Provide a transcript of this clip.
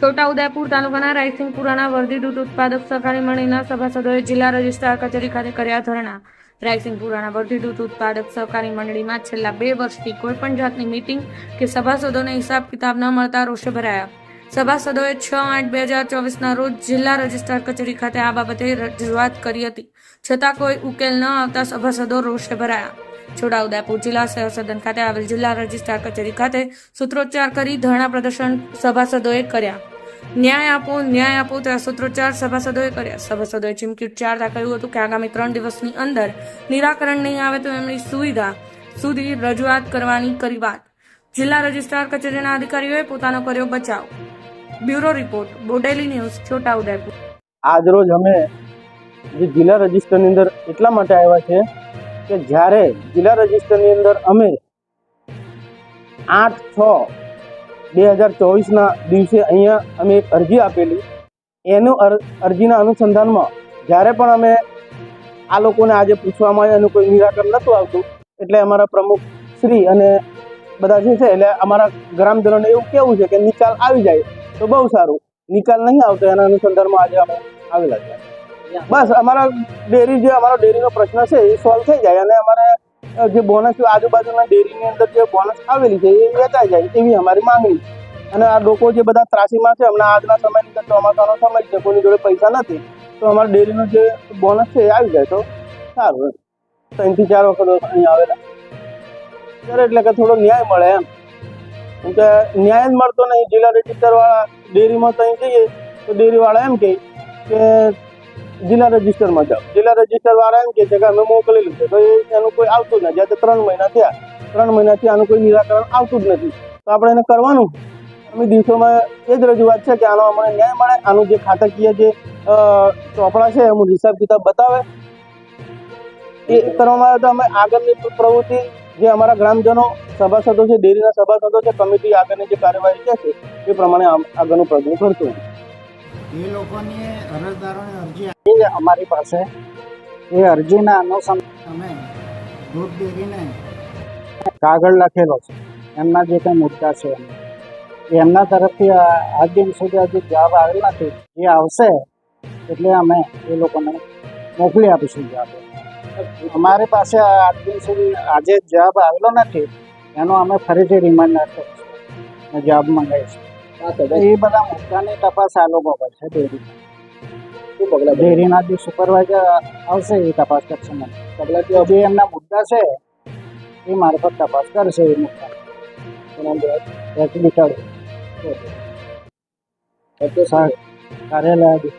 છોટાઉદેપુર તાલુકાના રાયસિંગપુરાના વર્ધી દૂધ ઉત્પાદક સહકારી મંડળીના સભાસદોએ જિલ્લા રજિસ્ટ્રાર કચેરી ખાતે કર્યા ધરણા. રાયસિંગપુરાના વર્ધી દૂધ ઉત્પાદક સહકારી મંડળીમાં છેલ્લા બે વર્ષથી કોઈપણ જાતની મિટિંગ કે સભાસદોને હિસાબ કિતાબ ન મળતા રોષે ભરાયા. સભાસદોએ છ આઠ બે હજાર ચોવીસના રોજ જિલ્લા રજિસ્ટ્રાર કચેરી ખાતે આ બાબતે રજૂઆત કરી હતી. છતાં કોઈ ઉકેલ ન આવતા સભાસદો રોષે ભરાયા. છોટાઉદેપુર જિલ્લા સદન ખાતે આવેલ જિલ્લા રજિસ્ટ્રાર કચેરી ખાતે સૂત્રોચ્ચાર કરી ધરણા પ્રદર્શન સભાસદોએ કર્યા. ન્યાય આપો ન્યાય આપો તેવા સૂત્રોચ્ચાર સભાસદોએ કર્યા. સભાસદોએ ચીમકી ઉચ્ચારતા કહ્યું હતું કે આગામી ત્રણ દિવસની અંદર નિરાકરણ નહીં આવે તો એમની સુવિધા સુધી રજૂઆત કરવાની કરી વાત. જિલ્લા રજિસ્ટ્રાર કચેરીના અધિકારીઓએ પોતાનો કર્યો બચાવ. Bureau report, Bodeli news Chhotaudepur આજરોજ અમે જે જિલ્લા રજિસ્ટરની અંદર એટલા માટે આવ્યા છે કે જ્યારે જિલ્લા રજિસ્ટરની અંદર અમે આઠ છ બે હજાર ચોવીસના દિવસે અહીંયા અમે એક અરજી આપેલી. એનું અર- અરજીના અનુસંધાનમાં જ્યારે પણ અમે આ લોકોને આજે પૂછવામાં આવ્યું, એનું કોઈ નિરાકરણ નહોતું આવતું, એટલે અમારા પ્રમુખ શ્રી અને બધા જે છે, એટલે અમારા ગ્રામજનોને એવું કેવું છે કે નિકાલ આવી જાય તો બહુ સારું. નિકાલ નહીં આવતો એના અનુસંધાનમાં આજે અમે આવેલા છે બસ, અમારા ડેરી જે અમારો ડેરીનો પ્રશ્ન છે, એ સોલ્વ થઈ જાય અને અમારે જે બોનસ આજુબાજુના ડેરીની અંદર જે બોનસ આવેલી છે, એ વેચાઈ જાય એવી અમારી માંગણી અને આ લોકો જે બધા ત્રાસીમાં છે, હમણાં આજના સમયની અંદર ચોમાસાનો સમય છે, કોઈની જોડે પૈસા નથી, તો અમારા ડેરીનો જે બોનસ છે, એ આવી જાય તો સારું ત્રણથી ચાર વખત અહીં આવેલા. ત્યારે એટલે કે થોડો ન્યાય મળે એમ. કે ન્યાય જ મળતો નહીં. જિલ્લા રજિસ્ટરવાળા ડેરીમાં ત્યાં જઈએ, તો ડેરીવાળા એમ કહે કે જિલ્લા રજિસ્ટરમાં જાઓ. જિલ્લા રજિસ્ટર વાળા એમ કે છે કે અમે મોકલેલું છે. તો એનું કોઈ આવતું જ નથી. આજે ત્રણ મહિના થયા. ત્રણ મહિનાથી આનું કોઈ નિરાકરણ આવતું જ નથી. તો આપણે એને કરવાનું. અમે દિવસોમાં એ જ રજૂઆત છે કે આનો અમને ન્યાય મળે. આનું જે ખાતાકીય જે ચોપડા છે એનું હિસાબ કિતાબ બતાવે. એ કરવામાં આવે તો અમે આગળની પ્રવૃત્તિ જે અમારા ગ્રામજનો, સભાસદો છે, ડેરીના સભાસદો છે, કમિટી આગળની જે કાર્યવાહી છે એ પ્રમાણે આગળનું પ્રગતિ કરશું. એ લોકોની અરજદારોની અરજી એ અમારી પાસે એ અરજીના અનુસંધાન અમે દૂધ ડેરીને કાગળ લખેલો છે. એમના જે કંઈ મુદ્દા છે એમ. એ એમના તરફથી આજ દિન સુધી હજી જવાબ આવેલ નથી. જે આવશે એટલે અમે એ લોકોને મોકલી આપીશું જવાબ. અમારી પાસે આજ દિન સુધી આજે જવાબ આવેલો નથી. એનો અમે ફરીથી રિમાઇન્ડર કરીશું જવાબ મંગાવીશું. એ બધા મુદ્દાની તપાસ આ લોકો કરશે ડેરી. ડેરીના જે સુપરવાઇઝર આવશે એ તપાસ કરશે મને. જે એમના મુદ્દા છે એ મારફત તપાસ કરશે એ મુદ્દા. બિટાડો કાર્યાલય